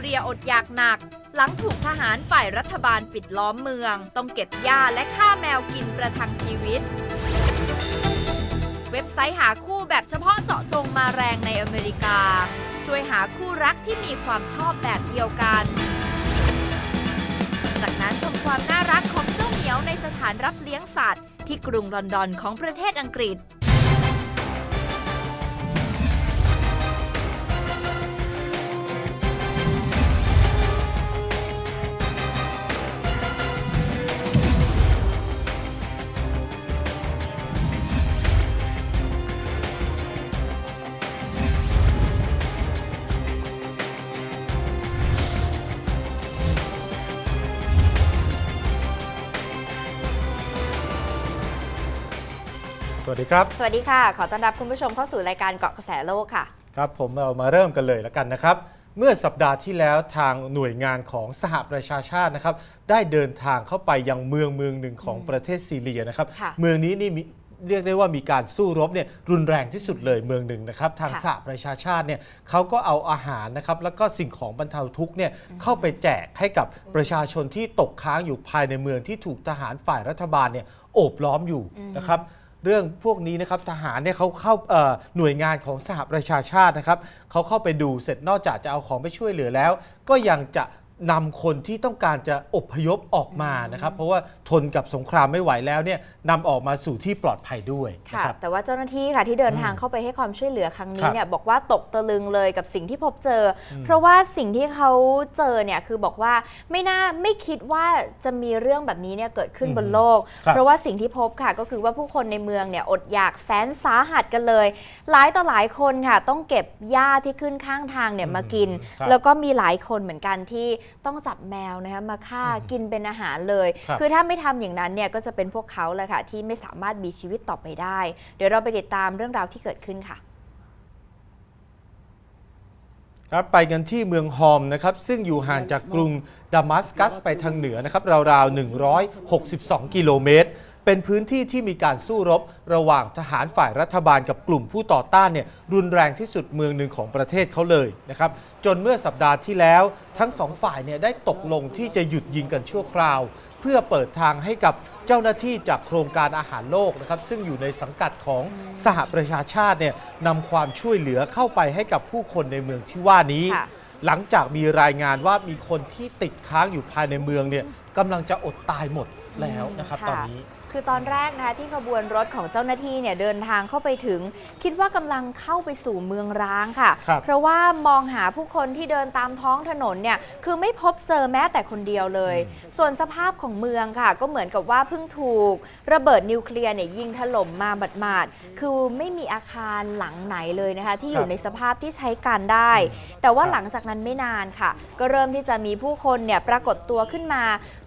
เรียอดอยากหนัก หลังถูกทหารฝ่ายรัฐบาลปิดล้อมเมือง ต้องเก็บหญ้าและฆ่าแมวกินประทังชีวิต เว็บไซต์หาคู่แบบเฉพาะเจาะจงมาแรงในอเมริกา ช่วยหาคู่รักที่มีความชอบแบบเดียวกัน จากนั้นชมความน่ารักของเจ้าเหมียวในสถานรับเลี้ยงสัตว์ ที่กรุงลอนดอนของประเทศอังกฤษ วัสดีครับ สวัสดีค่ะ ขอต้อนรับคุณผู้ชมเข้าสู่รายการเกาะกระแสโลกค่ะ ครับ ผมเรามาเริ่มกันเลยแล้วกันนะครับ เมื่อสัปดาห์ที่แล้วทางหน่วยงานของสหประชาชาตินะครับ ได้เดินทางเข้าไปยังเมืองเมืองหนึ่งของประเทศซีเรียนะครับค่ะเมืองนี้นี่มีเรียกได้ว่ามีการสู้รบเนี่ยรุนแรงที่สุดเลยเมืองหนึ่งนะครับ ทางค่ะสหประชาชาติเนี่ยเขาก็เอาอาหารนะครับ แล้วก็สิ่งของบรรเทาทุกข์เนี่ยเข้าไปแจกให้กับประชาชนที่ตกค้างอยู่ภายในเมืองที่ถูกทหารฝ่ายรัฐบาลเนี่ยโอบล้อมอยู่นะครับ เรื่องพวกนี้นะครับทหารเนี่ยเขาเข้าหน่วยงานของสหประชาชาตินะครับเขาเข้าไปดูเสร็จนอกจากจะเอาของไปช่วยเหลือแล้ว ก็ยังจะ นำคนที่ต้องการจะอพยพออกมานะครับ เพราะว่าทนกับสงครามไม่ไหวแล้วเนี่ยนำออกมาสู่ที่ปลอดภัยด้วยนะค่ะครับ แต่ว่าเจ้าหน้าที่ค่ะที่เดินทางอืมเข้าไปให้ความช่วยเหลือครั้งนี้ครับเนี่ยบอกว่าตกตะลึงเลยกับสิ่งที่พบเจออม เพราะว่าสิ่งที่เขาเจอเนี่ยคือบอกว่าไม่น่าไม่คิดว่าจะมีเรื่องแบบนี้เนี่ยเกิดขึ้นอืมบนโลก ครับ เพราะว่าสิ่งที่พบค่ะก็คือว่าผู้คนในเมืองเนี่ยอดอยากแสนสาหัสกันเลย หลายต่อหลายคนค่ะ ต้องเก็บหญ้าที่ขึ้นข้างทางเนี่ยมากิน ครับ แล้วก็มีหลายคนเหมือนกันที่ต้องจับแมวนะคะมาฆ่าอืมกินเป็นอาหารเลย ครับ คือถ้าไม่ทำอย่างนั้นเนี่ยก็จะเป็นพวกเขาแหละค่ะที่ไม่สามารถมีชีวิตต่อไปได้ เดี๋ยวเราไปติดตามเรื่องราวที่เกิดขึ้นค่ะ ครับไปกันที่เมืองฮอมนะครับซึ่งอยู่ห่างจากกรุงดามัสกัสไปทางเหนือนะครับราวๆ 162 กิโลเมตร เป็นพื้นที่ที่มีการสู้รบ ระหว่างทหารฝ่ายรัฐบาลกับกลุ่มผู้ต่อต้านเนี่ยรุนแรงที่สุดเมืองหนึ่งของประเทศเขาเลยนะครับจนเมื่อสัปดาห์ที่แล้ว ทั้งสองฝ่ายเนี่ยได้ตกลงที่จะหยุดยิงกันชั่วคราว เพื่อเปิดทางให้กับเจ้าหน้าที่จากโครงการอาหารโลกนะครับซึ่งอยู่ในสังกัดของสหประชาชาติเนี่ยนำความช่วยเหลือเข้าไปให้กับผู้คนในเมืองที่ว่านี้ค่ะหลังจากมีรายงานว่ามีคนที่ติดค้างอยู่ภายในเมืองเนี่ยกำลังจะอดตายหมดแล้วนะครับค่ะตอนนี้ คือตอนแรกนะคะที่ขบวนรถของเจ้าหน้าที่เนี่ยเดินทางเข้าไปถึง คิดว่ากำลังเข้าไปสู่เมืองร้างค่ะครับเพราะว่ามองหาผู้คนที่เดินตามท้องถนนเนี่ยคือไม่พบเจอแม้แต่คนเดียวเลย ส่วนสภาพของเมืองค่ะ ก็เหมือนกับว่าเพิ่งถูก ระเบิดนิวเคลียร์เนี่ยยิงถล่มมาหมาดๆคือไม่มีอาคารหลังไหนเลยนะคะ ที่อยู่ในสภาพที่ใช้การได้ แต่ว่าครับหลังจากนั้นไม่นานค่ะ ก็เริ่มที่จะมีผู้คนเนี่ยปรากฏตัวขึ้นมา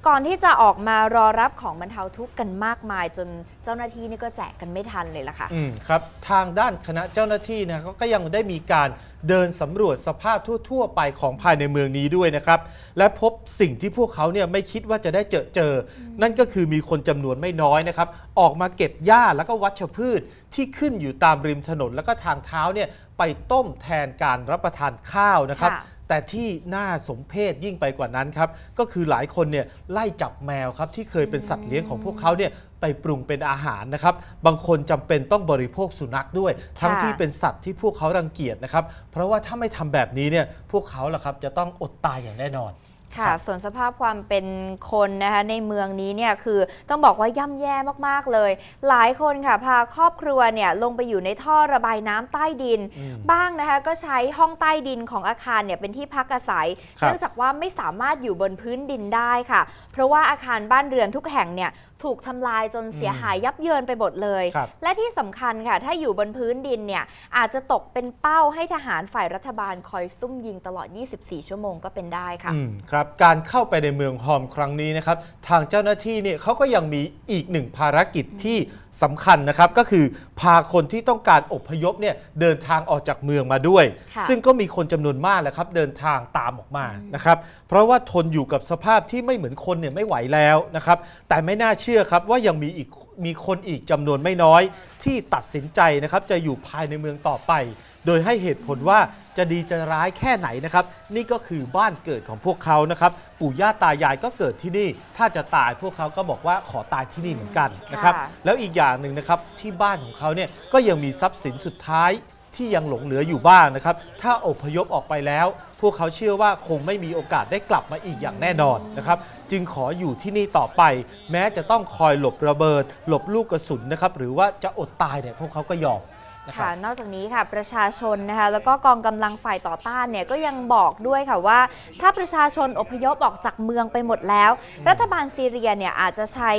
ก่อนที่จะออกมารอรับของบรรเทาทุกข์กันมากมาย จนเจ้าหน้าที่นี่ก็แจกกันไม่ทันเลยล่ะค่ะ อืมครับทางด้านคณะเจ้าหน้าที่นะเขาก็ยังได้มีการเดินสำรวจสภาพทั่ว ๆ ไปของภายในเมืองนี้ด้วยนะครับ และพบสิ่งที่พวกเขาเนี่ยไม่คิดว่าจะได้เจอเจอ นั่นก็คือมีคนจำนวนไม่น้อยนะครับ ออกมาเก็บหญ้าแล้วก็วัชพืชที่ขึ้นอยู่ตามริมถนน แล้วก็ทางเท้าเนี่ยไปต้มแทนการรับประทานข้าวนะครับ ค่ะ แต่ที่น่าสมเพชยิ่งไปกว่านั้นครับ ก็คือหลายคนเนี่ยไล่จับแมวครับที่เคยเป็นสัตว์เลี้ยงของพวกเขาเนี่ยไปปรุงเป็นอาหารนะครับ บางคนจำเป็นต้องบริโภคสุนัขด้วย ทั้งที่เป็นสัตว์ที่พวกเขารังเกียจนะครับ เพราะว่าถ้าไม่ทำแบบนี้เนี่ยพวกเขาล่ะครับจะต้องอดตายอย่างแน่นอน ค่ะ ส่วนสภาพความเป็นคนนะคะในเมืองนี้เนี่ยคือต้องบอกว่าย่ำแย่มากๆเลย หลายคนค่ะพาครอบครัวเนี่ยลงไปอยู่ในท่อระบายน้ำใต้ดินอืมบ้างนะคะก็ใช้ห้องใต้ดินของอาคารเนี่ยเป็นที่พักอาศัย ครับ เนื่องจากว่าไม่สามารถอยู่บนพื้นดินได้ค่ะ เพราะว่าอาคารบ้านเรือนทุกแห่งเนี่ยถูกทำลายจนเสียหายยับเยินไปหมดเลย ครับ และที่สำคัญค่ะ ถ้าอยู่บนพื้นดินเนี่ยอาจจะตกเป็นเป้าให้ทหารฝ่ายรัฐบาลคอยซุ่มยิงตลอด 24 ชั่วโมงก็เป็นได้ค่ะ อืมครับการเข้าไปในเมืองฮอมครั้งนี้นะครับทางเจ้าหน้าที่เนี่ยเขาก็ยังมีอีกหนึ่งภารกิจที่สำคัญนะครับก็คือพาคนที่ต้องการอพยพเนี่ยเดินทางออกจากเมืองมาด้วย ค่ะซึ่งก็มีคนจำนวนมากแหละครับเดินทางตามออกมานะครับเพราะว่าทนอยู่กับสภาพที่ไม่เหมือนคนเนี่ยไม่ไหวแล้วนะครับแต่ไม่น่าเชื่อครับว่ายังมีอีก มีคนอีกจำนวนไม่น้อย ที่ตัดสินใจนะครับจะอยู่ภายในเมืองต่อไป โดยให้เหตุผลว่าจะดีจะร้ายแค่ไหนนะครับนี่ก็คือบ้านเกิดของพวกเขานะครับปู่ย่าตายายก็เกิดที่นี่ ถ้าจะตายพวกเขาก็บอกว่าขอตายที่นี่เหมือนกันนะครับค่ะแล้วอีกอย่างหนึ่งนะครับที่บ้านของเขาเนี่ยก็ยังมีทรัพย์สินสุดท้ายที่ยังหลงเหลืออยู่บ้างนะครับ ถ้าอพยพออกไปแล้ว พวกเขาเชื่อว่าคงไม่มีโอกาสได้กลับมาอีกอย่างแน่นอนนะครับ จึงขออยู่ที่นี่ต่อไป แม้จะต้องคอยหลบระเบิด หลบลูกกระสุนนะครับ หรือว่าจะอดตายเนี่ยพวกเขาก็ยอม ครัค่ะบนอกจากนี้ค่ะประชาชนนะคะแล้วก็กองกำลังฝ่ายต่อต้านเนี่ยก็ยังบอกด้วยค่ะว่า ถ้าประชาชนอพยพออกจากเมืองไปหมดแล้ว รัฐบาลซีเรียเนี่ยอาจจะใช้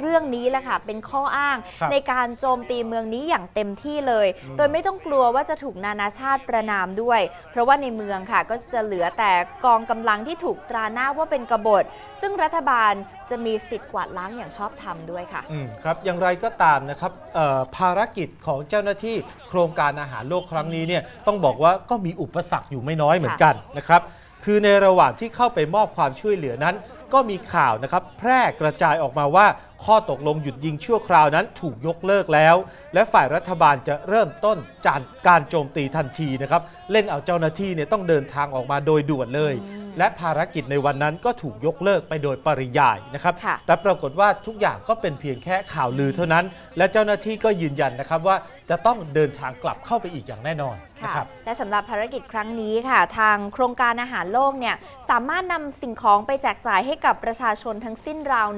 เรื่องนี้แหละค่ะเป็นข้ออ้างครับในการโจมตีเมืองนี้อย่างเต็มที่เลยอืมโดยไม่ต้องกลัวว่าจะถูกนานาชาติประนามด้วย เพราะว่าในเมืองค่ะก็จะเหลือแต่กองกำลังที่ถูกตราหน้าว่าเป็นกบฏ ซึ่งรัฐบาลจะมีสิทธิ์กวาดล้างอย่างชอบธรรมด้วยค่ะอืมครับอย่างไรก็ตามนะครับเอ่อภารกิจของเจ้าหน้าที่โครงการอาหารโลกครั้งนี้เนี่ยต้องบอกว่าก็มีอุปสรรคอยู่ไม่น้อยเหมือนกันนะครับคือในระหว่างที่เข้าไปมอบความช่วยเหลือนั้น ก็มีข่าวนะครับแพร่กระจายออกมาว่าข้อตกลงหยุดยิงชั่วคราวนั้นถูกยกเลิกแล้ว และฝ่ายรัฐบาลจะเริ่มต้นจานการโจมตีทันทีนะครับ เล่นเอาเจ้าหน้าที่เนี่ยต้องเดินทางออกมาโดยด่วนเลยอืม และภารกิจในวันนั้นก็ถูกยกเลิกไปโดยปริยายนะครับ ค่ะแต่ปรากฏว่าทุกอย่างก็เป็นเพียงแค่ข่าวลือเท่านั้น และเจ้าหน้าที่ก็ยืนยันนะครับว่าจะต้องเดินทางกลับเข้าไปอีกอย่างแน่นอนนะค่ะครับ และสำหรับภารกิจครั้งนี้ค่ะ ทางโครงการอาหารโลกเนี่ยสามารถนำสิ่งของไปแจกจ่ายให้กับประชาชนทั้งสิ้นราว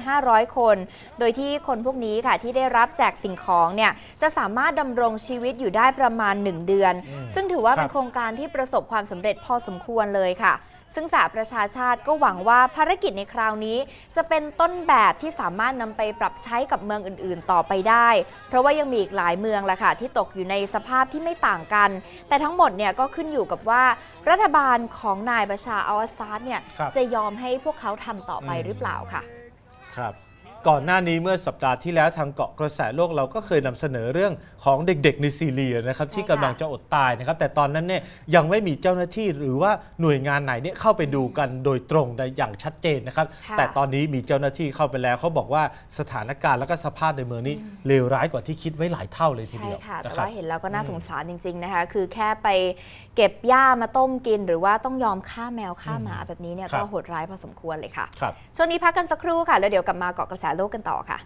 1,500 คน โดยที่คนพวกนี้ค่ะที่ได้รับแจกสิ่งของเนี่ยจะสามารถดำรงชีวิตอยู่ได้ประมาณ 1 เดือน อืมซึ่งถือว่าครับเป็นโครงการที่ประสบความสำเร็จพอสมควรเลยค่ะ ซึ่งสหประชาชาติก็หวังว่าภารกิจในคราวนี้ จะเป็นต้นแบบที่สามารถนำไปปรับใช้กับเมืองอื่น ๆ ต่อไปได้ เพราะว่ายังมีอีกหลายเมืองแหละค่ะที่ตกอยู่ในสภาพที่ไม่ต่างกัน แต่ทั้งหมดเนี่ยก็ขึ้นอยู่กับว่ารัฐบาลของนายบาชาอัลอาซาดเนี่ยครับจะยอมให้พวกเขาทำต่อไปอืมหรือเปล่าค่ะ ครับ ก่อนหน้านี้เมื่อสัปดาห์ที่แล้วทางเกาะกระแสโลกเราก็เคยนำเสนอเรื่องของเด็กๆในซีเรียนะครับใช่ที่ค่ะกำลังจะอดตายนะครับ แต่ตอนนั้นเนี่ยยังไม่มีเจ้าหน้าที่หรือว่าหน่วยงานไหนเนี่ยเข้าไปดูกันโดยตรงได้อย่างชัดเจนนะครับค่ะแต่ตอนนี้มีเจ้าหน้าที่เข้าไปแล้วเขาบอกว่าสถานการณ์และก็สภาพในเมืองนี้เลวร้ายกว่าที่คิดไว้หลายเท่าเลยทีใช่เดียวค่ะแต่นะครัว่าบเห็นแล้วก็น่าอืมสงสารจริง ๆนะคะ คือแค่ไปเก็บหญ้ามาต้มกิน หรือว่าต้องยอมฆ่าแมวฆ่าหมาแบบนี้เนี่ยครับก็โหดร้ายพอสมควรเลยค่ะครับช่วงนี้พักกันสักครู่ค่ะแล้วเดี๋ยวกลับมาเกาะกระแสโลกกันต่อค่ะ